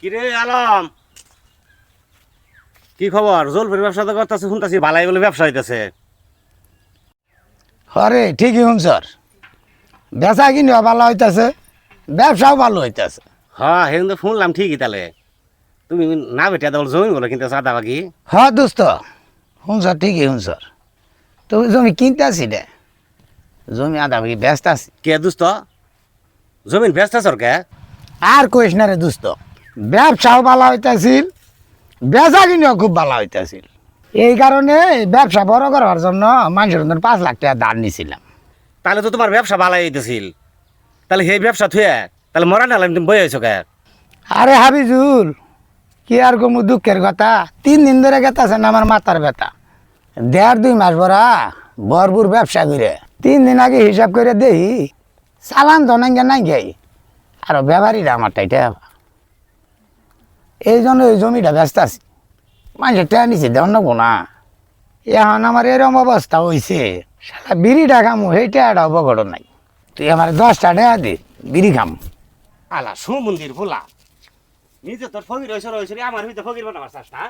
কিরে আলম? কি খবর? জলপুরের ব্যবসা তো করতেছে শুনতেছি ভালাই বলে ব্যবসা হইতেছে। হরে ঠিকই হুন স্যার বেচা কিনে ভালো হইতাছে ব্যবসাও ভালো হইতাছে। হ্যাঁ সেদিন তো শুনলাম ঠিকই তাহলে। তুমি না বেটা দল জমি বলে কিন্তু সাদা বাকি? হ দোস্ত। হুন স্যার ঠিকই হুন স্যার তো জমি কিনতে আসি রে। জমি আধা ভাগি ব্যস্ত আছি কে দুস্ত? জমিন ব্যস্ত সরকার আর কইস না রে দোস্ত। ব্যবসাও ভালো হইতাছিল বেচা কিনেও খুব ভালো হইতাছিল। এই কারণে ব্যবসা বড় করার জন্য মানুষের মতন পাঁচ লাখ টাকা দান নিছিলাম তাহলে তো তোমার ব্যবসা ভালাই হইতেছিল। তাহলে সেই ব্যবসা থুয়ে তাহলে মরা না তুমি বই আছো কে? আরে হাবিজুল কি আর কমু দুঃখের কথা? তিন দিন ধরে গেতাছে না আমার মাথার ব্যথা। দেড় দুই মাস ভরা ভরপুর ব্যবসা করে তিন দিন আগে হিসাব করে দেই চালান তো নাই নাই গাই আর ব্যবহারীরা আমার টাইটা এই জন্য ওই জমিটা ব্যস্ত আছি। মানুষের টেয়া নিছে দেওয়া নেব না। এখন আমার এরকম অবস্থা হয়েছে সারা বিড়ি খামু, সেই টেয়াটা অবঘটন নাই। তুই আমার দশটা টাকা দে, বিড়ি খাম। আলা সুমন্দির ভোলা। নিজে তোর ফকির হয়েছে আমার ভিতরে ফকির বানাবার চাস না?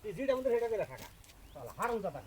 তুই যেটা মধ্যে সেটা করে থাকা। হারুন দাদা